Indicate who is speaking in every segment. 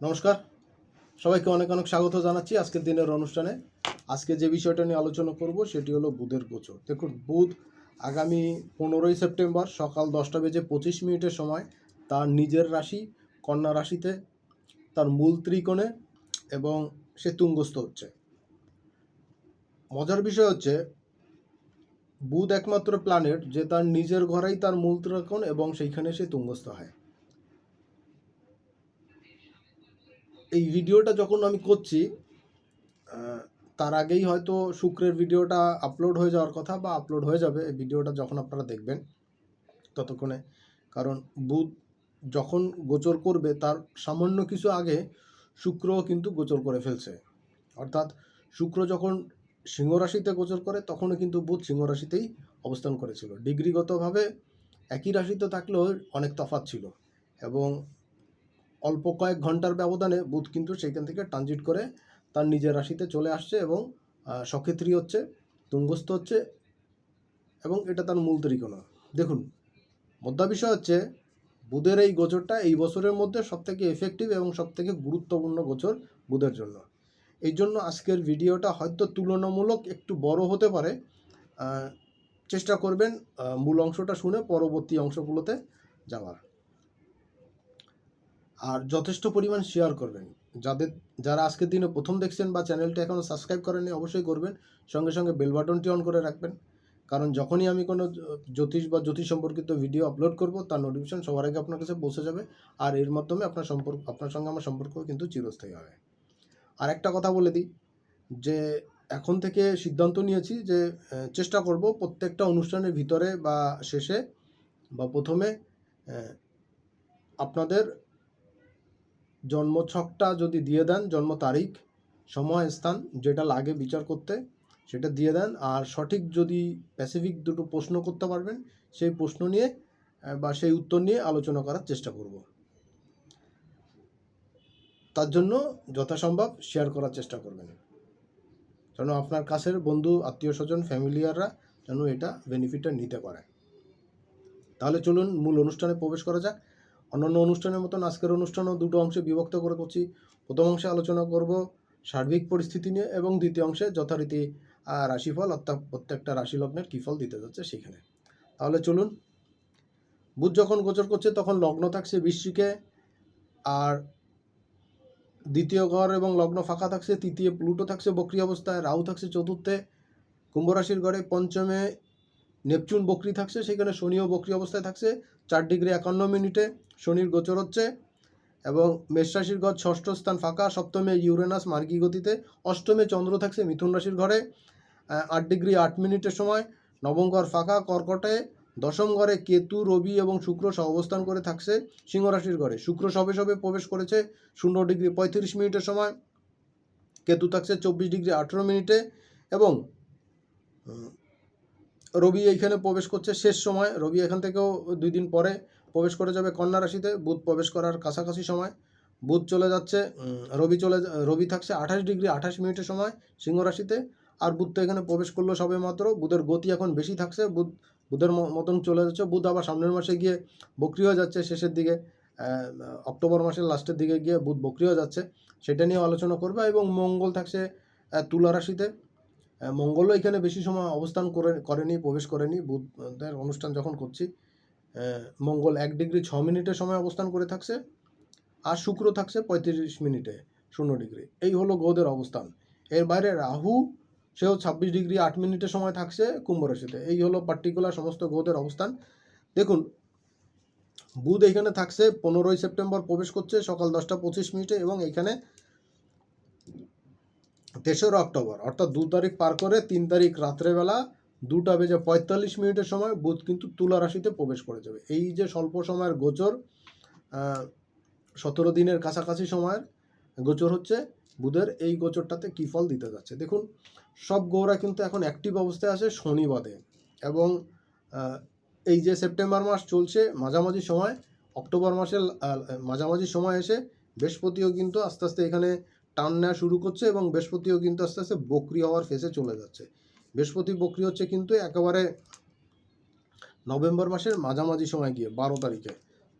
Speaker 1: নমস্কার। সবাইকে অনেক অনেক স্বাগত জানাচ্ছি আজকের দিনের অনুষ্ঠানে। আজকে যে বিষয়টা নিয়ে আলোচনা করব সেটি হলো বুধের গোচর। দেখুন, বুধ আগামী পনেরোই সেপ্টেম্বর সকাল দশটা বেজে পঁচিশ মিনিটের সময় তার নিজের রাশি, কন্যা রাশিতে, তার মূল ত্রিকোণে এবং সে তুঙ্গস্থ হচ্ছে। মজার বিষয় হচ্ছে, বুধ একমাত্র প্ল্যানেট যে তার নিজের ঘরেই তার মূল ত্রিকোণ এবং সেইখানে সে তুঙ্গস্থ হয়। এই ভিডিওটা যখন আমি করছি তার আগেই হয়তো শুক্রের ভিডিওটা আপলোড হয়ে যাওয়ার কথা বা আপলোড হয়ে যাবে। এই ভিডিওটা যখন আপনারা দেখবেন ততক্ষণে। কারণ বুধ যখন গোচর করবে, তার সামান্য কিছু আগে শুক্র কিন্তু গোচর করে ফেলছে। অর্থাৎ শুক্র যখন সিংহ রাশিতে গোচর করে, তখনও কিন্তু বুধ সিংহ রাশিতেই অবস্থান করেছিল। ডিগ্রিগতভাবে একই রাশিতে থাকলেও অনেক তফাৎ ছিল এবং অল্প কয়েক ঘণ্টার ব্যবধানে বুধ কিন্তু সেইখান থেকে ট্রানজিট করে তার নিজের রাশিতে চলে আসছে এবং সক্ষেত্রী হচ্ছে, তুঙ্গস্থ হচ্ছে এবং এটা তার মূল তরিকোণা। দেখুন মুদ্রা বিষয় হচ্ছে বুধের এই গোচরটা এই বছরের মধ্যে সবথেকে এফেক্টিভ এবং সবথেকে গুরুত্বপূর্ণ গোচর বুধের জন্য। এই জন্য আজকের ভিডিওটা হয়তো তুলনামূলক একটু বড় হতে পারে। চেষ্টা করবেন মূল অংশটা শুনে পরবর্তী অংশগুলোতে যাওয়ার। আর যথেষ্ট পরিমাণ শেয়ার করবেন। যাদের, যারা আজকের দিনে প্রথম দেখছেন বা চ্যানেলটা এখনও সাবস্ক্রাইব করেননি, অবশ্যই করবেন। সঙ্গে সঙ্গে বেল বাটনটি অন করে রাখবেন। কারণ যখনই আমি কোনো জ্যোতিষ বা জ্যোতিষ সম্পর্কিত ভিডিও আপলোড করব, তার নোটিফিকেশন সবার আগে আপনার কাছে পৌঁছে যাবে। আর এর মাধ্যমে আপনার সম্পর্ক আপনার সঙ্গে আমার সম্পর্ক কিন্তু চিরস্থায়ী হবে। আর একটা কথা বলে দিই, যে এখন থেকে সিদ্ধান্ত নিয়েছি যে চেষ্টা করব প্রত্যেকটা অনুষ্ঠানের ভিতরে বা শেষে বা প্রথমে আপনাদের জন্মছকটা যদি দিয়ে দেন, জন্ম তারিখ সময় স্থান যেটা লাগে বিচার করতে, সেটা দিয়ে দেন। আর সঠিক যদি প্যাসিফিক দুটো প্রশ্ন করতে পারবেন, সেই প্রশ্ন নিয়ে বা সেই উত্তর নিয়ে আলোচনা করার চেষ্টা করব। তার জন্য যথাসম্ভব শেয়ার করার চেষ্টা করবেন। যেন আপনার কাছের বন্ধু, আত্মীয় স্বজন ফ্যামিলিয়াররা যেন এটা বেনিফিটটা নিতে পারে। তাহলে চলুন মূল অনুষ্ঠানে প্রবেশ করা যাক। অন্যান্য অনুষ্ঠানের মতন আজকের অনুষ্ঠানও দুটো অংশে বিভক্ত করে করছি প্রথম অংশে আলোচনা করব সার্বিক পরিস্থিতি নিয়ে এবং দ্বিতীয় অংশে যথারীতি রাশিফল, অর্থাৎ প্রত্যেকটা রাশি লগ্নের কী ফল দিতে যাচ্ছে সেখানে। তাহলে চলুন, বুধ যখন গোচর করছে তখন লগ্ন থাকছে বৃশ্চিকে, আর দ্বিতীয় ঘর এবং লগ্ন ফাঁকা থাকছে, তৃতীয় প্লুটো থাকছে বক্রি অবস্থায়, রাহু থাকছে চতুর্থে, কুম্ভ রাশির ঘরে পঞ্চমে নেপচুন বক্রি থাকছে, সেখানে শনিও বক্রি অবস্থায় থাকছে চার ডিগ্রি একান্ন মিনিটে শনির গোচর হচ্ছে এবং মেষ রাশির ঘর ষষ্ঠ স্থান ফাঁকা, সপ্তমে ইউরেনাস মার্গী গতিতে, অষ্টমে চন্দ্র থাকছে মিথুন রাশির ঘরে। আট ডিগ্রি আট মিনিটের সময় নবম ঘর ফাঁকা, কর্কটে, দশম ঘরে কেতু, রবি এবং শুক্র অবস্থান করে থাকছে সিংহ রাশির ঘরে। শুক্র সবে সবে প্রবেশ করেছে শূন্য ডিগ্রি পঁয়ত্রিশ মিনিটের সময়। কেতু থাকছে চব্বিশ ডিগ্রি আঠেরো মিনিটে এবং রবি এইখানে প্রবেশ করছে শেষ সময়। রবি এখান থেকেও দুই দিন পরে প্রবেশ করে যাবে কন্যা রাশিতে। বুধ প্রবেশ করার কাছাকাছি সময়। বুধ চলে যাচ্ছে রবি চলে রবি থাকছে আঠাশ ডিগ্রি, আঠাশ মিনিটের সময় সিংহ রাশিতে। আর বুধ তো এখানে প্রবেশ করল সবে মাত্র বুধের গতি এখন বেশি থাকছে। বুধ, বুধের মতন চলে যাচ্ছে। বুধ আবার সামনের মাসে গিয়ে বক্রি হয়ে যাচ্ছে শেষের দিকে অক্টোবর মাসের লাস্টের দিকে গিয়ে বুধ বক্রি হয়ে যাচ্ছে। সেটা নিয়ে আলোচনা করবে এবং মঙ্গল থাকছে তুলা রাশিতে। মঙ্গলও এখানে বেশি সময় অবস্থান করে করেনি, প্রবেশ করেনি। বুধদের অনুষ্ঠান যখন করছি মঙ্গল এক ডিগ্রি ছ মিনিটের সময় অবস্থান করে থাকছে আর শুক্র থাকছে পঁয়ত্রিশ মিনিটে, শূন্য ডিগ্রি। এই হলো গ্রহদের অবস্থান। এর বাইরে রাহু, সেও ছাব্বিশ ডিগ্রি আট মিনিটের সময় থাকছে কুম্ভ রাশিতে। এই হলো পার্টিকুলার সমস্ত গ্রহদের অবস্থান। দেখুন, বুধ এখানে থাকছে পনেরোই সেপ্টেম্বর প্রবেশ করছে সকাল দশটা পঁচিশ মিনিটে এবং এখানে তেসরা অক্টোবর, অর্থাৎ দু তারিখ পার করে তিন তারিখ রাত্রেবেলা দুটা বেজে পঁয়তাল্লিশ মিনিটের সময় বুধ কিন্তু তুলা রাশিতে প্রবেশ করে যাবে। এই যে স্বল্প সময়ের গোচর সতেরো দিনের কাছাকাছি সময়ের গোচর হচ্ছে বুধের, এই গোচরটাতে কী ফল দিতে যাচ্ছে? দেখুন, সব গ্রহরা কিন্তু এখন অ্যাক্টিভ অবস্থায় আছে শনি বাদে এবং এই যে সেপ্টেম্বর মাস চলছে মাঝামাঝি সময়, অক্টোবর মাসের মাঝামাঝি সময় এসে বৃহস্পতিও কিন্তু আস্তে আস্তে এখানে টান নেওয়া শুরু করছে এবং বৃহস্পতিও কিন্তু আস্তে আস্তে বক্রি হওয়ার ফেসে চলে যাচ্ছে। বৃহস্পতি বক্রি হচ্ছে কিন্তু একেবারে নভেম্বর মাসের মাঝামাঝি সময় গিয়ে, বারো তারিখে।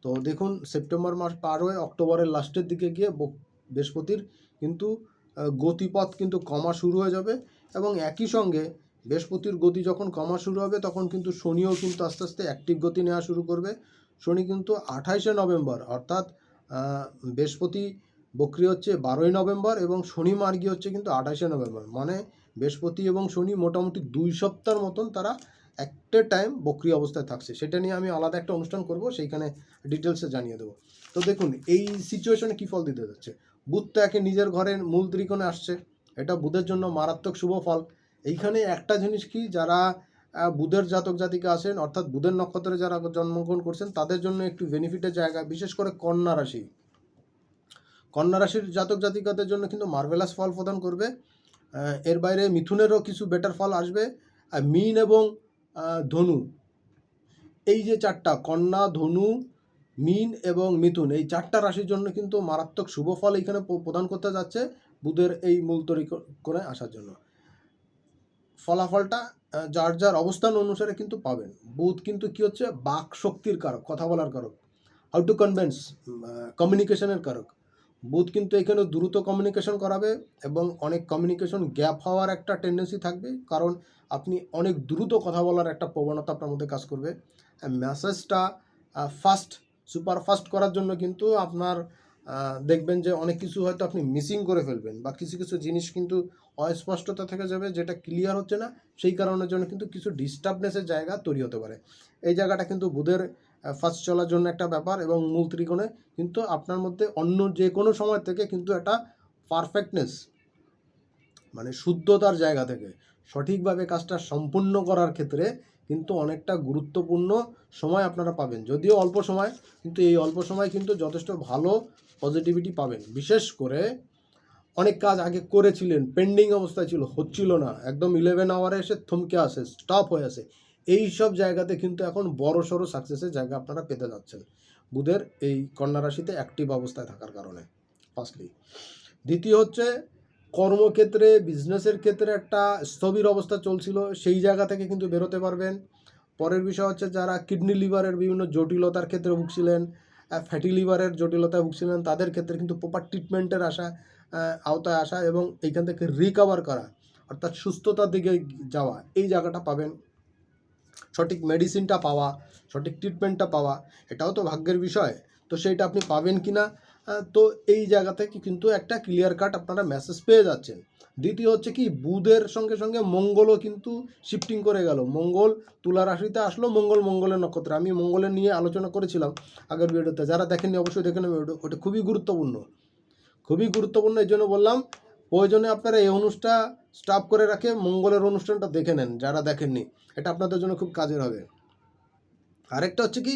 Speaker 1: তো দেখুন, সেপ্টেম্বর মাস পার হয়ে অক্টোবরের লাস্টের দিকে গিয়ে বৃহস্পতির কিন্তু গতিপথ কিন্তু কমা শুরু হয়ে যাবে এবং একই সঙ্গে বৃহস্পতির গতি যখন কমা শুরু হবে, তখন কিন্তু শনিও কিন্তু আস্তে আস্তে অ্যাক্টিভ গতি নেওয়া শুরু করবে। শনি কিন্তু আঠাইশে নভেম্বর, অর্থাৎ বৃহস্পতি বক্রি হচ্ছে বারোই নভেম্বর এবং শনি মার্গী হচ্ছে কিন্তু আঠাশে নভেম্বর। মানে বৃহস্পতি এবং শনি মোটামুটি দুই সপ্তাহের মতন তারা একটা টাইম বক্রি অবস্থায় থাকছে। সেটা নিয়ে আমি আলাদা একটা অনুষ্ঠান করব, সেইখানে ডিটেলসে জানিয়ে দেবো। তো দেখুন, এই সিচুয়েশনে কী ফল দিতে যাচ্ছে? বুধ তো একে নিজের ঘরের মূল ত্রিকোণে আসছে। এটা বুধের জন্য মারাত্মক শুভ ফল। এইখানে একটা জিনিস কি, যারা বুধের জাতক জাতিকা আছেন, অর্থাৎ বুধের নক্ষত্রে যারা জন্মগ্রহণ করছেন, তাদের জন্য একটু বেনিফিটের জায়গা, বিশেষ করে কন্যা রাশি। কন্যা রাশির জাতক জাতিকাদের জন্য কিন্তু মার্ভেলাস ফল প্রদান করবে। এর বাইরে মিথুনেরও কিছু বেটার ফল আসবে। আর মিন এবং ধনু, এই যে চারটা, কন্যা, ধনু, মিন এবং মিথুন, এই চারটা রাশির জন্য কিন্তু মারাত্মক শুভ ফল এখানে প- প্রদান করতে যাচ্ছে বুধের এই মূল তৈরি করে আসার জন্য। ফলাফলটা যার যার অবস্থান অনুসারে কিন্তু পাবেন। বুধ কিন্তু কি হচ্ছে? বাক শক্তির কারক, কথা বলার কারক হাউ টু কনভেন্স কমিউনিকেশনের কারক। বুধ কিন্তু এখানে দ্রুত কমিউনিকেশন করাবে এবং অনেক কমিউনিকেশন গ্যাপ হওয়ার একটা টেন্ডেন্সি থাকবে। কারণ আপনি অনেক দ্রুত কথা বলার একটা প্রবণতা আপনার মধ্যে কাজ করবে। মেসেজটা ফাস্ট সুপার ফাস্ট করার জন্য কিন্তু আপনার দেখবেন যে অনেক কিছু হয়তো আপনি মিসিং করে ফেলবেন বা কিছু কিছু জিনিস কিন্তু অস্পষ্টতা থেকে যাবে যেটা ক্লিয়ার হচ্ছে না। সেই কারণের জন্য কিন্তু কিছু ডিস্টার্বনেসের জায়গা তৈরি হতে পারে। এই জায়গাটা কিন্তু বুধের ফার্স্ট চলার জন্য একটা ব্যাপার এবং মূল ত্রিকোণে কিন্তু আপনার মধ্যে অন্য যে কোনো সময় থেকে কিন্তু একটা পারফেক্টনেস মানে শুদ্ধতার জায়গা থেকে সঠিকভাবে কাজটা সম্পূর্ণ করার ক্ষেত্রে কিন্তু অনেকটা গুরুত্বপূর্ণ সময় আপনারা পাবেন। যদিও অল্প সময়, কিন্তু এই অল্প সময় কিন্তু যথেষ্ট ভালো পজিটিভিটি পাবেন। বিশেষ করে অনেক কাজ আগে করেছিলেন পেন্ডিং অবস্থায় ছিল, হচ্ছিল না। একদম ইলেভেন আওয়ারে এসে থমকে আসে স্টপ হয়ে আসে। এই সব জায়গাতে কিন্তু এখন বড় সড়ো সাকসেসের জায়গা আপনারা পেতে যাচ্ছেন। বুধের এই কন্যা রাশিতে অ্যাক্টিভ অবস্থায় থাকার কারণে ফার্স্টলি দ্বিতীয় হচ্ছে কর্মক্ষেত্রে বিজনেসের ক্ষেত্রে একটা স্থবির অবস্থা চলছিল সেই জায়গা থেকে কিন্তু বেরোতে পারবেন। পরের বিষয় হচ্ছে যারা কিডনি লিভারের বিভিন্ন জটিলতার ক্ষেত্রে ভুগছিলেন ফ্যাটি লিভারের জটিলতায় ভুগছিলেন তাদের ক্ষেত্রে কিন্তু প্রপার ট্রিটমেন্টের আহ, আওতায় আসা এবং এইখান থেকে রিকভার করা অর্থাৎ সুস্থতার দিকে যাওয়া এই জায়গাটা পাবেন সঠিক মেডিসিনটা পাওয়া, সঠিক ট্রিটমেন্টটা পাওয়া, এটাও তো ভাগ্যের বিষয়। তো সেইটা আপনি পাবেন কি না তো এই জায়গা থেকে কিন্তু একটা ক্লিয়ার কাট আপনারা মেসেজ পেয়ে যাচ্ছেন। দ্বিতীয় হচ্ছে কি, বুধের সঙ্গে সঙ্গে মঙ্গলও কিন্তু শিফটিং করে গেল। মঙ্গল তুলা রাশিতে আসলো, মঙ্গল মঙ্গলের নক্ষত্র। আমি মঙ্গলের নিয়ে আলোচনা করেছিলাম আগের ভিডিওতে যারা দেখেননি, অবশ্যই দেখে ওটা- ওটা খুবই গুরুত্বপূর্ণ। খুবই গুরুত্বপূর্ণ, এই জন্য বললাম প্রয়োজনে আপনারা এই অনুষ্ঠানটা স্টাফ করে রাখে মঙ্গলের অনুষ্ঠানটা দেখে নেন, যারা দেখেননি। এটা আপনাদের জন্য খুব কাজের হবে। আরেকটা হচ্ছে কি,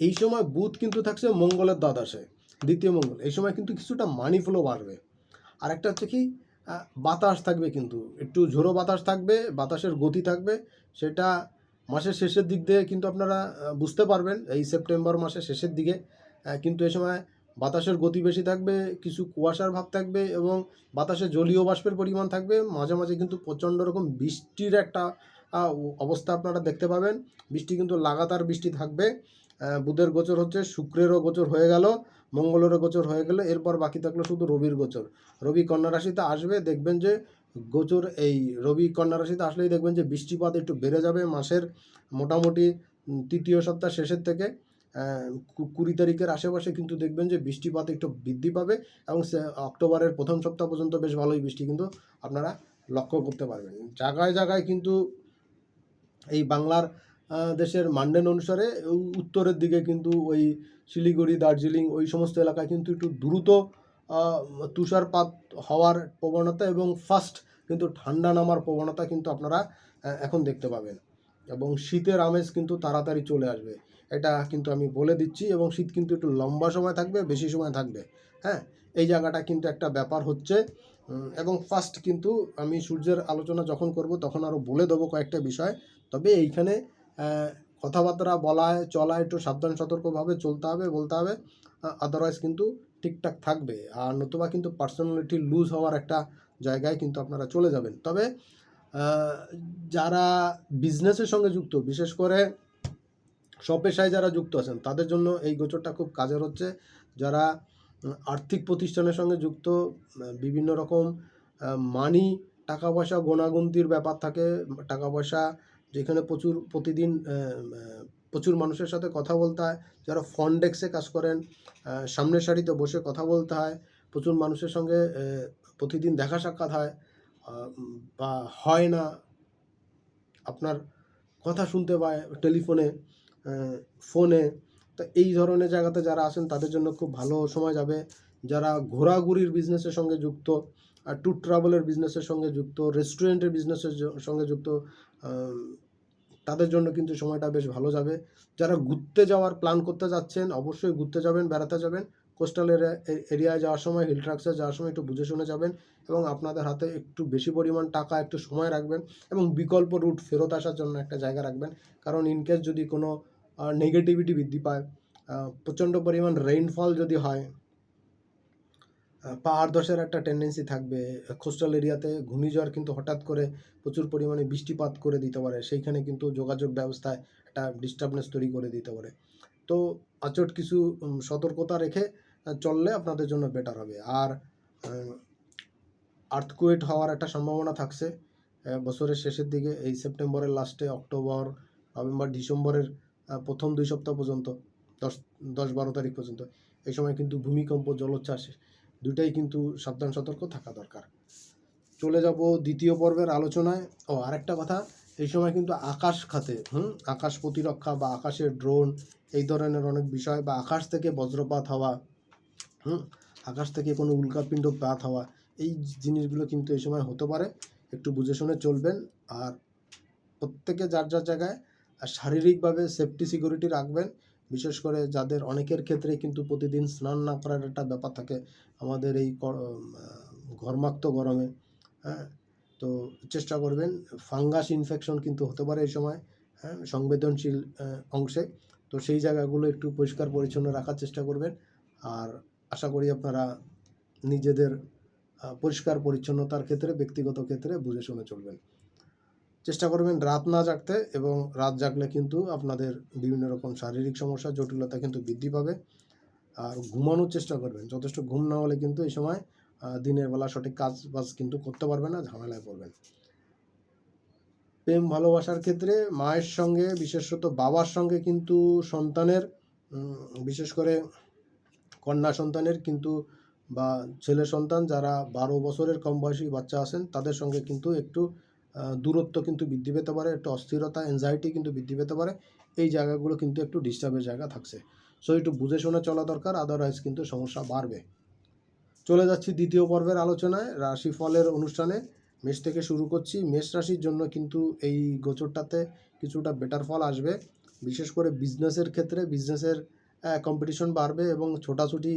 Speaker 1: এই সময় বুধ কিন্তু থাকছে মঙ্গলের দ্বাদশে, দ্বিতীয় মঙ্গল। এই সময় কিন্তু কিছুটা মানি ফ্লো বাড়বে। আরেকটা হচ্ছে কি বাতাস থাকবে কিন্তু। একটু ঝোড়ো বাতাস থাকবে, বাতাসের গতি থাকবে। সেটা মাসের শেষের দিক দিয়ে কিন্তু আপনারা বুঝতে পারবেন, এই সেপ্টেম্বর মাসের শেষের দিকে। কিন্তু এই সময় বাতাসের গতি বেশি থাকবে, কিছু কুয়াশার ভাব থাকবে এবং বাতাসে জলীয় বাষ্পের পরিমাণ থাকবে। মাঝে মাঝে কিন্তু প্রচণ্ড রকম বৃষ্টির একটা অবস্থা আপনারা দেখতে পাবেন। বৃষ্টি কিন্তু লাগাতার বৃষ্টি থাকবে। বুধের গোচর হচ্ছে, শুক্রেরও গোচর হয়ে গেল, মঙ্গলেরও গোচর হয়ে গেল, এরপর বাকি থাকল শুধু রবির গোচর। রবি কন্যা রাশিতে আসবে, দেখবেন যে গোচর এই রবি কন্যা রাশিতে আসলেই দেখবেন যে বৃষ্টিপাত একটু বেড়ে যাবে মাসের মোটামুটি তৃতীয় সপ্তাহ শেষের থেকে। কুড়ি তারিখের আশেপাশে কিন্তু দেখবেন যে বৃষ্টিপাত একটু বৃদ্ধি পাবে এবং অক্টোবরের প্রথম সপ্তাহ পর্যন্ত বেশ ভালোই বৃষ্টি কিন্তু আপনারা লক্ষ্য করতে পারবেন। জায়গায় জায়গায় কিন্তু এই বাংলার দেশের মান্ডেন অনুসারে উত্তরের দিকে কিন্তু ওই শিলিগুড়ি, দার্জিলিং ওই সমস্ত এলাকায় কিন্তু একটু দ্রুত তুষারপাত হওয়ার প্রবণতা এবং ফার্স্ট কিন্তু ঠান্ডা নামার প্রবণতা কিন্তু আপনারা এখন দেখতে পাবেন। এবং শীতের আমেজ কিন্তু তাড়াতাড়ি চলে আসবে। এটা কিন্তু আমি বলে দিচ্ছি এবং শীত কিন্তু একটু লম্বা সময় থাকবে, বেশি সময় থাকবে। হ্যাঁ এই জায়গাটা কিন্তু একটা ব্যাপার হচ্ছে। এবং ফার্স্ট কিন্তু আমি সূর্যের আলোচনা যখন করব তখন আরও বলে দেবো কয়েকটা বিষয়। তবে এইখানে কথাবার্তা বলায়, চলায় একটু সাবধান, সতর্কভাবে চলতে হবে, বলতে হবে। আদারওয়াইজ কিন্তু ঠিকঠাক থাকবে। আর নতুবা কিন্তু পার্সোনালিটি লুজ হওয়ার একটা জায়গায় কিন্তু আপনারা চলে যাবেন। তবে যারা বিজনেসের সঙ্গে যুক্ত, বিশেষ করে স্বপেশায় যারা যুক্ত আছেন, তাদের জন্য এই গোচরটা খুব কাজের হচ্ছে। যারা আর্থিক প্রতিষ্ঠানের সঙ্গে যুক্ত বিভিন্ন রকম মানি টাকা পয়সা গোনাগুন্তির ব্যাপার থাকে টাকা পয়সা যেখানে প্রচুর, প্রতিদিন প্রচুর মানুষের সাথে কথা বলতে হয়। যারা ফন্ড ডেস্কে কাজ করেন সামনের সারিতে বসে কথা বলতে হয়, প্রচুর মানুষের সঙ্গে প্রতিদিন দেখা সাক্ষাৎ হয় বা হয় না, আপনার কথা শুনতে পায় টেলিফোনে। ফোনে তো এই ধরনের জায়গাতে যারা আসেন তাদের জন্য খুব ভালো সময় যাবে। যারা ঘোরাঘুরির বিজনেসের সঙ্গে যুক্ত আর ট্যুর ট্রাভেলের বিজনেসের সঙ্গে যুক্ত রেস্টুরেন্টের বিজনেসের সঙ্গে যুক্ত তাদের জন্য কিন্তু সময়টা বেশ ভালো যাবে। যারা ঘুরতে যাওয়ার প্ল্যান করতে যাচ্ছেন, অবশ্যই ঘুরতে যাবেন, বেড়াতে যাবেন। কোস্টাল এরিয়ায় যাওয়ার সময় হিল ট্রাক্সে যাওয়ার সময় একটু বুঝে শুনে যাবেন এবং আপনাদের হাতে একটু বেশি পরিমাণ টাকা, একটু সময় রাখবেন এবং বিকল্প রুট ফেরত আসার জন্য একটা জায়গা রাখবেন। কারণ ইনকেস যদি কোনো নেগেটিভিটি বৃদ্ধি পায়। প্রচণ্ড পরিমাণ রেইনফল যদি হয় পাহাড় ধসের একটা টেন্ডেন্সি থাকবে। কোস্টাল এরিয়াতে ঘূর্ণিঝড় কিন্তু হঠাৎ করে প্রচুর পরিমাণে বৃষ্টিপাত করে দিতে পারে। সেইখানে কিন্তু যোগাযোগ ব্যবস্থায় একটা ডিস্টার্বনেস তৈরি করে দিতে পারে। তো আচট কিছু সতর্কতা রেখে চললে আপনাদের জন্য বেটার হবে। আর আর্থকুয়েট হওয়ার একটা সম্ভাবনা থাকছে। বছরের শেষের দিকে, এই সেপ্টেম্বরের লাস্টে অক্টোবর, নভেম্বর, ডিসেম্বরের প্রথম দুই সপ্তাহ পর্যন্ত, দশ দশ বারো তারিখ পর্যন্ত। এই সময় কিন্তু ভূমিকম্প, জলোচ্ছ্বাস দুটাই কিন্তু সাবধান, সতর্ক থাকা দরকার। চলে যাব দ্বিতীয় পর্বের আলোচনায়। ও, আরেকটা কথা, এই সময় কিন্তু আকাশ খাতে, হুম? আকাশ প্রতিরক্ষা বা আকাশের ড্রোন এই ধরনের অনেক বিষয় বা আকাশ থেকে বজ্রপাত হওয়া, হুম? আকাশ থেকে কোনো উল্কাপিণ্ড পাত হওয়া, এই জিনিসগুলো কিন্তু এই সময় হতে পারে। একটু বুঝে শুনে চলবেন। আর প্রত্যেকে যার যার জায়গায় আর শারীরিকভাবে সেফটি সিকিউরিটি রাখবেন। বিশেষ করে যাদের অনেকের ক্ষেত্রে কিন্তু প্রতিদিন স্নান না করার একটা ব্যাপার থাকে, আমাদের এই ঘর্মাক্ত গরমে হ্যাঁ? তো চেষ্টা করবেন, ফাঙ্গাস ইনফেকশন কিন্তু হতে পারে এই সময় হ্যাঁ? সংবেদনশীল অংশে। তো সেই জায়গাগুলো একটু পরিষ্কার পরিচ্ছন্ন রাখার চেষ্টা করবেন। আর আশা করি আপনারা নিজেদের পরিষ্কার পরিচ্ছন্নতার ক্ষেত্রে, ব্যক্তিগত ক্ষেত্রে বুঝে শুনে চলবেন। চেষ্টা করবেন রাত না জাগতে এবং রাত জাগলে কিন্তু আপনাদের বিভিন্ন রকম শারীরিক সমস্যা, জটিলতা কিন্তু বৃদ্ধি পাবে। আর ঘুমানোর চেষ্টা করবেন। যথেষ্ট ঘুম না হলে কিন্তু এই সময় দিনের বেলা সঠিক কাজ বাজ কিন্তু করতে পারবেন না, ঝামেলায় পড়বেন। প্রেম ভালোবাসার ক্ষেত্রে মায়ের সঙ্গে, বিশেষত বাবার সঙ্গে কিন্তু সন্তানের বিশেষ করে কন্যা সন্তানের কিন্তু বা ছেলে সন্তান যারা বারো বছরের কম বয়সী বাচ্চা আছেন, তাদের সঙ্গে কিন্তু একটু দূরত্ব কিন্তু বৃদ্ধি পেতে পারে, একটু অস্থিরতা এনজাইটি কিন্তু বৃদ্ধি পেতে পারে। এই জায়গাগুলো কিন্তু একটু ডিস্টার্বের জায়গা থাকছে। সো একটু বুঝে শুনে চলা দরকার আদারওয়াইজ কিন্তু সমস্যা বাড়বে। চলে যাচ্ছি দ্বিতীয় পর্বের আলোচনায়, রাশিফলের অনুষ্ঠানে। মেষ থেকে শুরু করছি। মেষ রাশির জন্য কিন্তু এই গোচরটাতে কিছুটা বেটার ফল আসবে। বিশেষ করে বিজনেসের ক্ষেত্রে বিজনেসের কম্পিটিশন বাড়বে এবং ছোটাছুটি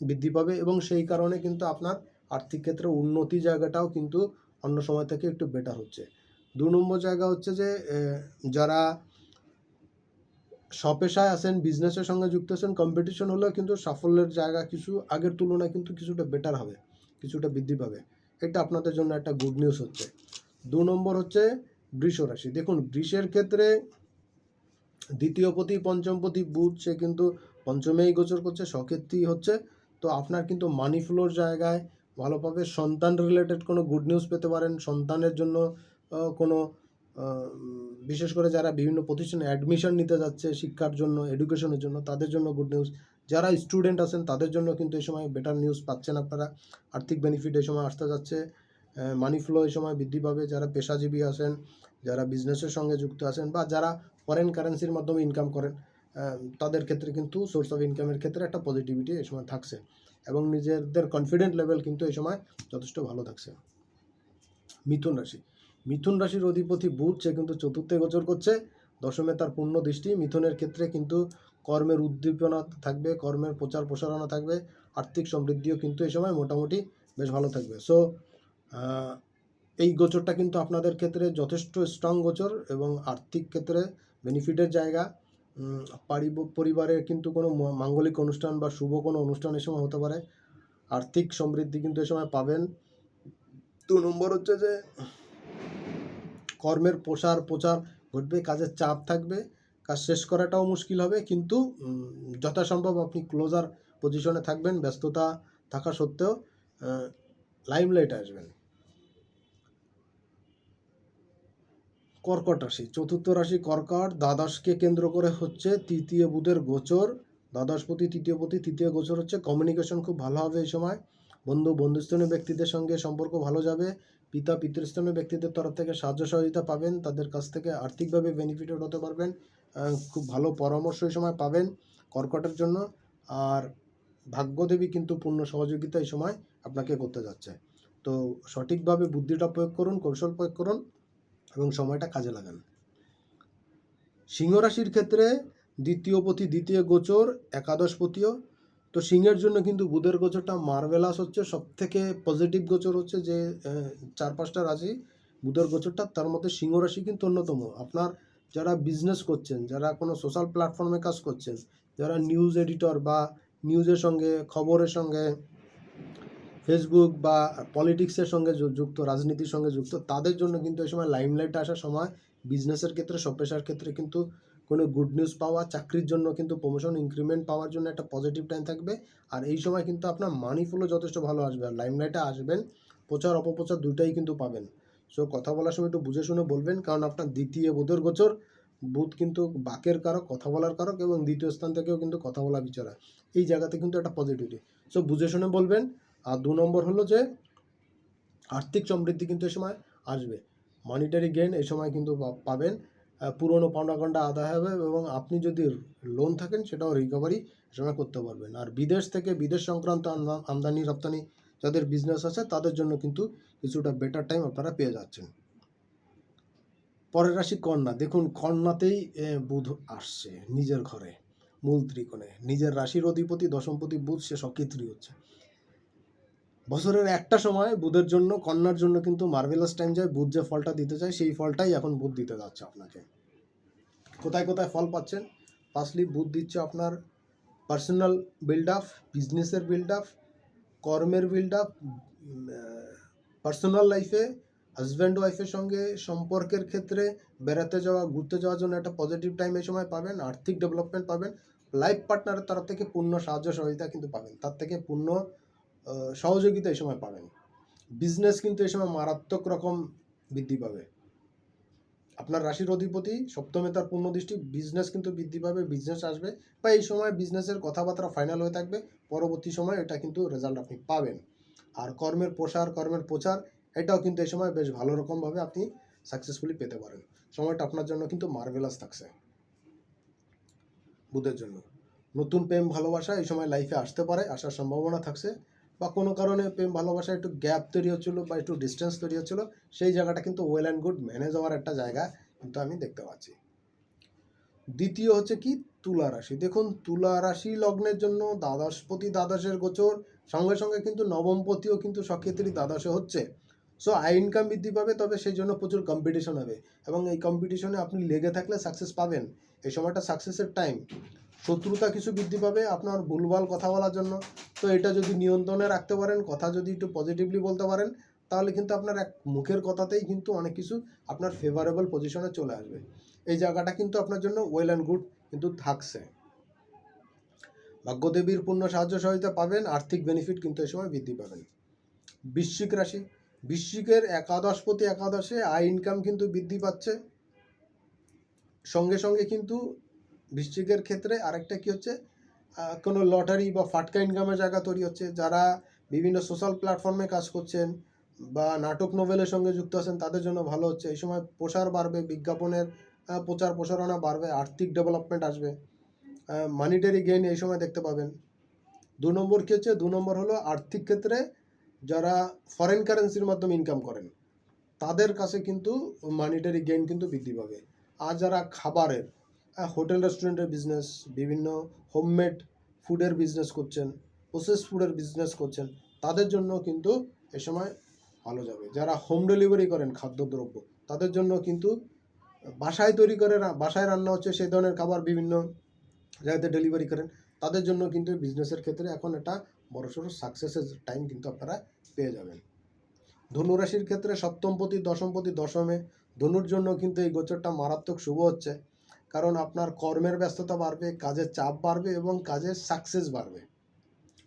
Speaker 1: বৃদ্ধি পাবে এবং সেই কারণে কিন্তু আপনার আর্থিক ক্ষেত্রে উন্নতি জায়গাটাও কিন্তু অন্য সময় থেকে একটু বেটার হচ্ছে। দু নম্বর জায়গা হচ্ছে যে যারা স্বপেশায় আছেন বিজনেসের সঙ্গে যুক্ত আছেন কম্পিটিশন হলেও কিন্তু সাফল্যের জায়গা কিছু, আগের তুলনায় কিন্তু কিছুটা বেটার হবে, কিছুটা বৃদ্ধি পাবে। এটা আপনাদের জন্য একটা গুড নিউজ হচ্ছে। দু নম্বর হচ্ছে বৃষ রাশি। দেখুন, বৃষের ক্ষেত্রে দ্বিতীয় পতি, পঞ্চম পতি বুধ, সে কিন্তু পঞ্চমেই গোচর করছে সক্ষেত্রেই হচ্ছে। তো আপনার কিন্তু মানি ফ্লোর জায়গায় ভালো পাবে সন্তান রিলেটেড কোনো গুড নিউজ পেতে পারেন, সন্তানের জন্য কোনো বিশেষ করে যারা বিভিন্ন প্রতিষ্ঠানে অ্যাডমিশন নিতে যাচ্ছে শিক্ষার জন্য এডুকেশনের জন্য, তাদের জন্য গুড নিউজ যারা স্টুডেন্ট আছেন, তাদের জন্য কিন্তু এই সময় বেটার নিউজ পাচ্ছেন আপনারা। আর্থিক বেনিফিট এই সময় আসতে যাচ্ছে মানি ফ্লো এই সময় বৃদ্ধি পাবে। যারা পেশাজীবী আছেন, যারা বিজনেসের সঙ্গে যুক্ত আছেন বা যারা ফরেন কারেন্সির মাধ্যমে ইনকাম করেন তাদের ক্ষেত্রে কিন্তু সোর্স অফ ইনকামের ক্ষেত্রে একটা পজিটিভিটি এই সময় থাকছে। এবং নিজেদের কনফিডেন্ট লেভেল কিন্তু এই সময় যথেষ্ট ভালো থাকছে। মিথুন রাশি। মিথুন রাশির অধিপতি বুধ, সে কিন্তু চতুর্থে গোচর করছে। দশমে তার পূর্ণ দৃষ্টি। মিথুনের ক্ষেত্রে কিন্তু কর্মের উদ্দীপনা থাকবে, কর্মের প্রচার প্রসারণা থাকবে, আর্থিক সমৃদ্ধিও কিন্তু এই সময় মোটামুটি বেশ ভালো থাকবে। সো এই গোচরটা কিন্তু আপনাদের ক্ষেত্রে যথেষ্ট স্ট্রং গোচর এবং আর্থিক ক্ষেত্রে বেনিফিটের জায়গা। পরিবারের কিন্তু কোনো মাঙ্গলিক অনুষ্ঠান বা শুভ কোনো অনুষ্ঠান এই সময় হতে পারে। আর্থিক সমৃদ্ধি কিন্তু এই সময় পাবেন। দু নম্বর হচ্ছে যে, কর্মের প্রসার প্রচার ঘটবে, কাজের চাপ থাকবে, কাজ শেষ করাটাও মুশকিল হবে, কিন্তু যথাসম্ভব আপনি ক্লোজার পজিশনে থাকবেন, ব্যস্ততা থাকা সত্ত্বেও লাইমলাইটে আসবেন। কর্কট রাশি। চতুর্থ রাশি কর্কট, দ্বাদশকে কেন্দ্র করে হচ্ছে তৃতীয় বুধের গোচর। দ্বাদশপতি তৃতীয় পতি, তৃতীয় গোচর হচ্ছে কমিউনিকেশন খুব ভালো হবে এই সময়। বন্ধু, বন্ধুস্থানীয় ব্যক্তিদের সঙ্গে সম্পর্ক ভালো যাবে। পিতা, পিতৃস্থানীয় ব্যক্তিদের তরফ থেকে সাহায্য সহযোগিতা পাবেন। তাদের কাছ থেকে আর্থিকভাবে বেনিফিটেড হতে পারবেন। খুব ভালো পরামর্শ এই সময় পাবেন কর্কটের জন্য। আর ভাগ্যদেবী কিন্তু পূর্ণ সহযোগিতা এই সময় আপনাকে করতে যাচ্ছে। তো সঠিকভাবে বুদ্ধিটা প্রয়োগ করুন, কৌশল প্রয়োগ করুন। এবং সময়টা কাজে লাগান। সিংহ রাশির ক্ষেত্রে দ্বিতীয় পথি দ্বিতীয় গোচর, একাদশ পতিও। তো সিংহের জন্য কিন্তু বুধের গোচরটা মার্ভেলাস হচ্ছে সব থেকে পজিটিভ গোচর হচ্ছে যে চার পাঁচটা রাশি বুধের গোচরটা, তার মধ্যে সিংহ রাশি কিন্তু অন্যতম। আপনার যারা বিজনেস করছেন, যারা কোনো সোশ্যাল প্ল্যাটফর্মে কাজ করছেন, যারা নিউজ এডিটর বা নিউজের সঙ্গে, খবরের সঙ্গে ফেসবুক বা পলিটিক্সের সঙ্গে যুক্ত, রাজনীতির সঙ্গে যুক্ত, তাদের জন্য কিন্তু এই সময় লাইমলাইটে আসার সময় বিজনেসের ক্ষেত্রে, সব পেশার ক্ষেত্রে কিন্তু কোনো গুড নিউজ পাওয়া, চাকরির জন্য কিন্তু প্রমোশন ইনক্রিমেন্ট পাওয়ার জন্য একটা পজিটিভ টাইম থাকবে। আর এই সময় কিন্তু আপনার মানি ফ্লো যথেষ্ট ভালো আসবে। আর লাইমলাইটে আসবেন, প্রচার, অপপ্রচার দুইটাই কিন্তু পাবেন। সো কথা বলার সময় একটু বুঝে শুনে বলবেন, কারণ আপনার দ্বিতীয় বোধের গোচর, বুধ কিন্তু বাকের কারক, কথা বলার কারক এবং দ্বিতীয় স্থান থেকেও কিন্তু কথা বলা বিচারা। এই জায়গাতে কিন্তু একটা পজিটিভিটি সো বুঝে শুনে বলবেন আর দু নম্বর হলো যে আর্থিক সমৃদ্ধি কিন্তু এই সময় আসবে। মনিটারি গেইন এই সময় কিন্তু পাবেন। পুরনো পাওনাগণ্ডা আদায় হবে এবং আপনি যদি লোন থাকেন সেটাও রিকভারি সময় করতে পারবেন। আর বিদেশ থেকে বিদেশ সংক্রান্ত আমদা- আমদানি, রপ্তানি যাদের বিজনেস আছে তাদের জন্য কিন্তু কিছুটা বেটার টাইম আপনারা পেয়ে যাচ্ছেন। পরের রাশি কন্যা। দেখুন, কন্যাতেই বুধ আসছে নিজের ঘরে, মূল ত্রিকোণে। নিজের রাশির অধিপতি, দশমপতি, বুধ, সে সকিত্রী হচ্ছে। বছরের একটা সময় বুধের জন্য, কন্যার জন্য কিন্তু মার্ভেলাস টাইম যায়। বুধ যে ফলটা দিতে চায়, সেই ফলটাই এখন বুধ দিতে যাচ্ছে আপনাকে। কোথায় কোথায় ফল পাচ্ছেন? ফার্স্টলি বুধ দিচ্ছে আপনার পার্সোনাল বিল্ড আপ বিজনেসের বিল্ড আপ কর্মের বিল্ড আপ পার্সোনাল লাইফে হাজব্যান্ড ওয়াইফের সঙ্গে সম্পর্কের ক্ষেত্রে বেড়াতে যাওয়া, ঘুরতে যাওয়ার জন্য একটা পজিটিভ টাইম এই সময় পাবেন, আর্থিক ডেভেলপমেন্ট পাবেন লাইফ পার্টনারের তরফ থেকে পূর্ণ সাহায্য সহযোগিতা কিন্তু পাবেন। তার থেকে পূর্ণ সহযোগিতা এই সময় পাবেন। বিজনেস কিন্তু এই সময় মারাত্মক রকম বৃদ্ধি পাবে। আপনার রাশির অধিপতি, সপ্তমে তার পূর্ণ দৃষ্টি বিজনেস কিন্তু বৃদ্ধি পাবে বিজনেস আসবে বা এই সময় বিজনেসের কথাবার্তা ফাইনাল হয়ে থাকবে, পরবর্তী সময় এটা কিন্তু রেজাল্ট আপনি পাবেন। আর কর্মের প্রসার, কর্মের প্রচার, এটাও কিন্তু এই সময় বেশ ভালো রকমভাবে আপনি সাকসেসফুলি পেতে পারেন। সময়টা আপনার জন্য কিন্তু মার্ভেলাস থাকছে। বুধের জন্য। নতুন প্রেম, ভালোবাসা এই সময় লাইফে আসতে পারে, আসার সম্ভাবনা থাকছে। বা কোনো কারণে প্রেম ভালোবাসা একটু গ্যাপ তৈরি হচ্ছিল বা একটু ডিস্টেন্স তৈরি হচ্ছিল, সেই জায়গাটা কিন্তু ওয়েল অ্যান্ড গুড ম্যানেজ হওয়ার একটা জায়গা কিন্তু আমি দেখতে পাচ্ছি। দ্বিতীয় হচ্ছে কি? তুলা রাশি। দেখুন, তুলা রাশি লগ্নের জন্য দ্বাদশপতি দ্বাদশের গোচর, সঙ্গে সঙ্গে কিন্তু নবমপতিও কিন্তু সক্ষেত্রী দ্বাদশে হচ্ছে। সো আই ইনকাম বৃদ্ধি পাবে, তবে সেই জন্য প্রচুর কম্পিটিশন হবে এবং এই কম্পিটিশনে আপনি লেগে থাকলে সাকসেস পাবেন। এই সময়টা সাকসেসের টাইম শত্রুতা কিছু বৃদ্ধি পাবে আপনার ভুলভাল কথা বলার জন্য। তো এটা যদি নিয়ন্ত্রণে রাখতে পারেন, কথা যদি একটু পজিটিভলি বলতে পারেন, তাহলে কিন্তু আপনার এক মুখের কথাতেই কিন্তু অনেক কিছু আপনার ফেভারেবল পজিশনে চলে আসবে। এই জায়গাটা কিন্তু আপনার জন্য ওয়েল অ্যান্ড গুড কিন্তু থাকছে। ভাগ্যদেবীর পূর্ণ সাহায্য সহযোগিতা পাবেন, আর্থিক বেনিফিট কিন্তু এই সময় বৃদ্ধি পাবেন। বৃশ্চিক রাশি, বৃশ্চিকের একাদশপতি একাদশে আয় ইনকাম কিন্তু বৃদ্ধি পাচ্ছে। সঙ্গে সঙ্গে কিন্তু বৃশ্চিকের ক্ষেত্রে আরেকটা কি হচ্ছে কোনো লটারি বা ফাটকা ইনকামের জায়গা তৈরি হচ্ছে, যারা বিভিন্ন সোশ্যাল প্ল্যাটফর্মে কাজ করছেন বা নাটক নোভেলের সঙ্গে যুক্ত আছেন, তাদের জন্য ভালো হচ্ছে। এই সময় প্রসার বাড়বে, বিজ্ঞাপনের প্রচার প্রসারণা বাড়বে, আর্থিক ডেভেলপমেন্ট আসবে। মানিটারি গেইন এই সময় দেখতে পাবেন। দু নম্বর কী হচ্ছে, দু নম্বর হলো আর্থিক ক্ষেত্রে যারা ফরেন কারেন্সির মাধ্যমে ইনকাম করেন, তাদের কাছে কিন্তু মানিটারি গেইন কিন্তু বৃদ্ধি পাবে। আর যারা খাবারের হোটেল রেস্টুরেন্টের বিজনেস বিভিন্ন হোমমেড ফুডের বিজনেস করছেন প্রসেস ফুডের বিজনেস করছেন, তাদের জন্য কিন্তু এ সময় ভালো যাবে। যারা হোম ডেলিভারি করেন খাদ্যদ্রব্য, তাদের জন্য কিন্তু বাসায় তৈরি করে বাসায় রান্না হচ্ছে সেই ধরনের খাবার বিভিন্ন জায়গাতে ডেলিভারি করেন, তাদের জন্য কিন্তু বিজনেসের ক্ষেত্রে এখন এটা বড়সড় সাকসেসের টাইম কিন্তু আপনারা পেয়ে যাবেন। ধনুরাশির ক্ষেত্রে সপ্তমপতি দশমপতি দশমে ধনুর জন্য কিন্তু এই গোচরটা মারাত্মক শুভ হচ্ছে। কারণ আপনার কর্মের ব্যস্ততা বাড়বে, কাজের চাপ বাড়বে এবং কাজের সাকসেস বাড়বে।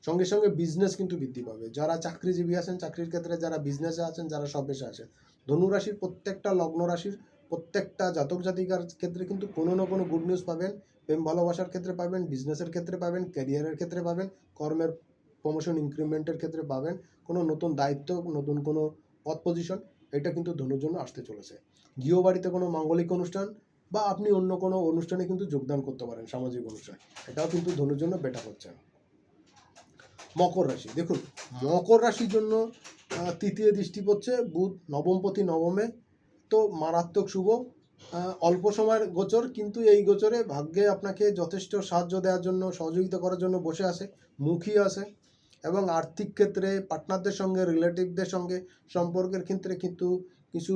Speaker 1: সঙ্গে সঙ্গে বিজনেস কিন্তু বৃদ্ধি পাবে। যারা চাকরিজীবী আছেন, চাকরির ক্ষেত্রে যারা বিজনেসে আছেন, যারা সব পেশে আছেন ধনুরাশির প্রত্যেকটা লগ্ন রাশির প্রত্যেকটা জাতক জাতিকার ক্ষেত্রে কিন্তু কোনো না কোনো গুড নিউজ পাবেন। প্রেম ভালোবাসার ক্ষেত্রে পাবেন বিজনেসের ক্ষেত্রে পাবেন ক্যারিয়ারের ক্ষেত্রে পাবেন, কর্মের প্রমোশন ইনক্রিমেন্টের ক্ষেত্রে পাবেন, কোনো নতুন দায়িত্ব, নতুন কোনো পদ পজিশন এটা কিন্তু ধনুর জন্য আসতে চলেছে। গৃহবাড়িতে কোনো মাঙ্গলিক অনুষ্ঠান বা আপনি অন্য কোনো অনুষ্ঠানে কিন্তু যোগদান করতে পারেন সামাজিক অনুষ্ঠান। এটাও কিন্তু ধনুর জন্য বেটার হচ্ছে মকর রাশি, দেখুন, মকর রাশির জন্য তৃতীয় দৃষ্টি পড়ছে বুধ নবমপতি নবমে। তো মারাত্মক শুভ অল্প সময়ের গোচর, কিন্তু এই গোচরে ভাগ্যে আপনাকে যথেষ্ট সাহায্য দেওয়ার জন্য, সহযোগিতা করার জন্য বসে আছে, মুখী আছে। এবং আর্থিক ক্ষেত্রে পার্টনারদের সঙ্গে রিলেটিভদের সঙ্গে, সম্পর্কের ক্ষেত্রে কিন্তু কিছু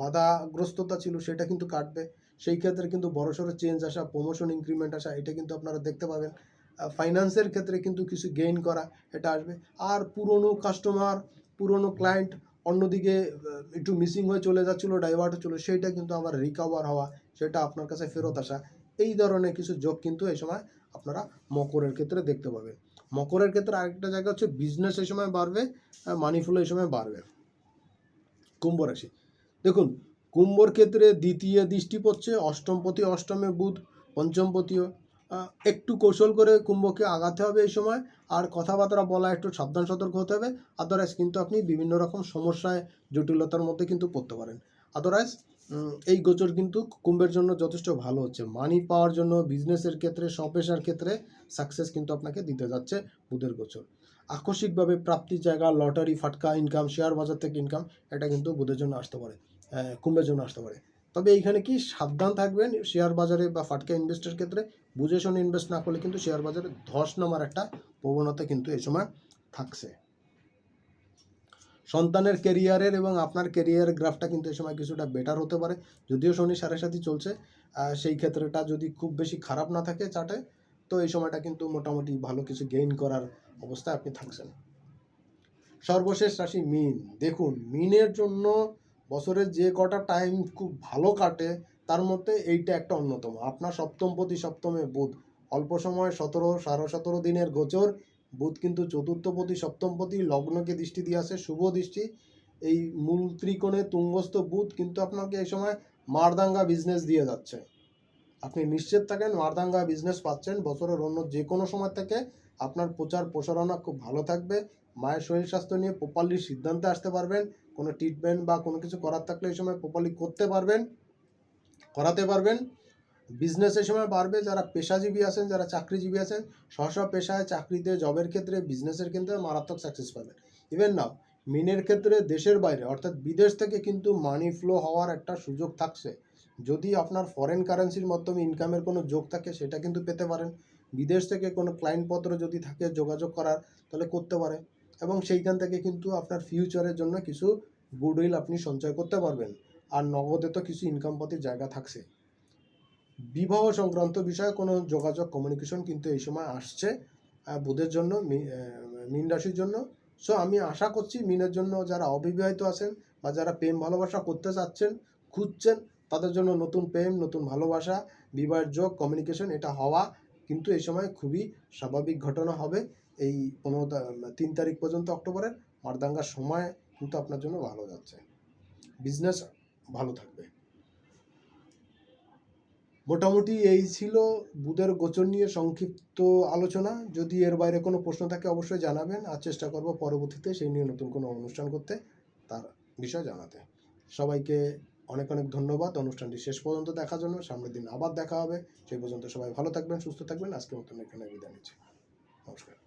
Speaker 1: বাধাগ্রস্ততা ছিল, সেটা কিন্তু কাটবে। সেই ক্ষেত্রে কিন্তু বড় বড়সড় চেঞ্জ আসা প্রমোশন ইনক্রিমেন্ট আসা, এটা কিন্তু আপনারা দেখতে পাবেন। ফাইন্যান্সের ক্ষেত্রে কিন্তু কিছু গেইন করা, এটা আসবে। আর পুরনো কাস্টমার পুরনো ক্লায়েন্ট অন্যদিকে একটু মিসিং হয়ে চলে যাচ্ছিল ডাইভার্ট হচ্ছিল সেইটা কিন্তু আবার রিকভার হওয়া, সেটা আপনার কাছে ফেরত আসা। এই ধরনের কিছু যোগ কিন্তু এই সময় আপনারা মকরের ক্ষেত্রে দেখতে পাবেন। মকরের ক্ষেত্রে আরেকটা জায়গা হচ্ছে বিজনেস এই সময় বাড়বে মানি ফ্লো এই সময় বাড়বে। কুম্ভ রাশি। দেখুন কুম্ভর ক্ষেত্রে দ্বিতীয় দৃষ্টি পড়ছে, অষ্টমপতি, অষ্টমে বুধ, পঞ্চমপতিও। একটু কৌশল করে কুম্ভকে আগাতে হবে এই সময়। আর কথাবার্তা বলা, একটু সাবধান, সতর্ক হতে হবে। আদারওয়াইজ কিন্তু আপনি বিভিন্ন রকম সমস্যায়, জটিলতার মধ্যে কিন্তু পড়তে পারেন। আদারওয়াইজ এই গোচর কিন্তু কুম্ভের জন্য যথেষ্ট ভালো হচ্ছে। মানি পাওয়ার জন্য বিজনেসের ক্ষেত্রে স্বপেশার ক্ষেত্রে সাকসেস কিন্তু আপনাকে দিতে যাচ্ছে বুধের গোচর। আকস্মিকভাবে প্রাপ্তির জায়গা লটারি ফাটকা ইনকাম শেয়ার বাজার থেকে ইনকাম এটা কিন্তু বুধের জন্য আসতে পারে। কুম্ভের জন্য আসতে পারে। তবে এইখানে কি সাবধান থাকবেন শেয়ার বাজারে বা ফাটকা ইনভেস্টের ক্ষেত্রে? বুঝে শুনে ইনভেস্ট না করলে কিন্তু শেয়ার বাজারে ধস নামার একটা প্রবণতা কিন্তু এই সময় থাকছে। সন্তানের কেরিয়ারের এবং আপনার কেরিয়ার গ্রাফটা কিন্তু এই সময় কিছুটা বেটার হতে পারে। যদিও শনি সাড়ে সাথী চলছে সেই ক্ষেত্রেটা যদি খুব বেশি খারাপ না থাকে চাটে, তো এই সময়টা কিন্তু মোটামুটি ভালো কিছু গেইন করার অবস্থায় আপনি থাকছেন। সর্বশেষ রাশি মিন। দেখুন, মিনের জন্য বছরের যে কটা টাইম খুব ভালো কাটে, তার মধ্যে এইটা একটা অন্যতম। আপনার সপ্তম প্রতি সপ্তমে বুধ। অল্প সময় সতেরো, সাড়ে সতেরো দিনের গোচর। বুধ কিন্তু চতুর্থ প্রতি সপ্তম প্রতি লগ্নকে দৃষ্টি দিয়ে আসে, শুভ দৃষ্টি। এই মূল ত্রিকোণে তুঙ্গস্থ বুধ কিন্তু আপনাকে এই সময় মারদাঙ্গা বিজনেস দিয়ে যাচ্ছে। আপনি নিশ্চিত থাকেন মারদাঙ্গা বিজনেস পাচ্ছেন বছরের অন্য যে কোনো সময় থেকে। আপনার প্রচার প্রসারণা খুব ভালো থাকবে। মায়ের শরীর স্বাস্থ্য নিয়ে প্রপারলি সিদ্ধান্তে আসতে পারবেন। কোনো ট্রিটমেন্ট বা কোনো কিছু করার থাকলে এই সময় প্রপারলি করতে পারবেন, করাতে পারবেন। বিজনেস এই সময় বাড়বে, যারা পেশাজীবী আছেন, যারা চাকরিজীবী আছেন স্ব স্ব পেশায় চাকরিতে জবের ক্ষেত্রে বিজনেসের ক্ষেত্রে মারাত্মক সাকসেস পাবেন। ইভেন নাও মিনের ক্ষেত্রে দেশের বাইরে, অর্থাৎ বিদেশ থেকে কিন্তু মানি ফ্লো হওয়ার একটা সুযোগ থাকছে। যদি আপনার ফরেন কারেন্সির মাধ্যমে ইনকামের কোনো যোগ থাকে, সেটা কিন্তু পেতে পারেন। বিদেশ থেকে কোনো ক্লায়েন্টপত্র যদি থাকে যোগাযোগ করার, তাহলে করতে পারে। এবং সেইখান থেকে কিন্তু আপনার ফিউচারের জন্য কিছু গুডউইল আপনি সঞ্চয় করতে পারবেন। আর নগদে তো কিছু ইনকাম জায়গা থাকছে। বিবাহ সংক্রান্ত বিষয়ে কোনো যোগাযোগ কমিউনিকেশন কিন্তু এই সময় আসছে বুধের জন্য মীন রাশির জন্য। সো আমি আশা করছি মিনের জন্য যারা অবিবাহিত আছেন বা যারা প্রেম ভালোবাসা করতে চাচ্ছেন, খুঁজছেন, তাদের জন্য নতুন প্রেম, নতুন ভালোবাসা, বিবাহের যোগ কমিউনিকেশন এটা হওয়া কিন্তু এই সময় খুবই স্বাভাবিক ঘটনা হবে। এই পনেরো তিন তারিখ পর্যন্ত অক্টোবরের মারদাঙ্গার সময় কিন্তু আপনার জন্য ভালো যাচ্ছে। বিজনেস ভালো থাকবে। মোটামুটি এই ছিল বুধের গোচর নিয়ে সংক্ষিপ্ত আলোচনা। যদি এর বাইরে কোনো প্রশ্ন থাকে অবশ্যই জানাবেন। আর চেষ্টা করব পরবর্তীতে সেই নিয়ে নতুন কোনো অনুষ্ঠান করতে তার বিষয় জানাতে। সবাইকে অনেক অনেক ধন্যবাদ। অনুষ্ঠানটি শেষ পর্যন্ত দেখার জন্য সামনের দিন আবার দেখা হবে। সেই পর্যন্ত সবাই ভালো থাকবেন, সুস্থ থাকবেন। আজকের মতন এখানে বিদায় নিচ্ছি। নমস্কার।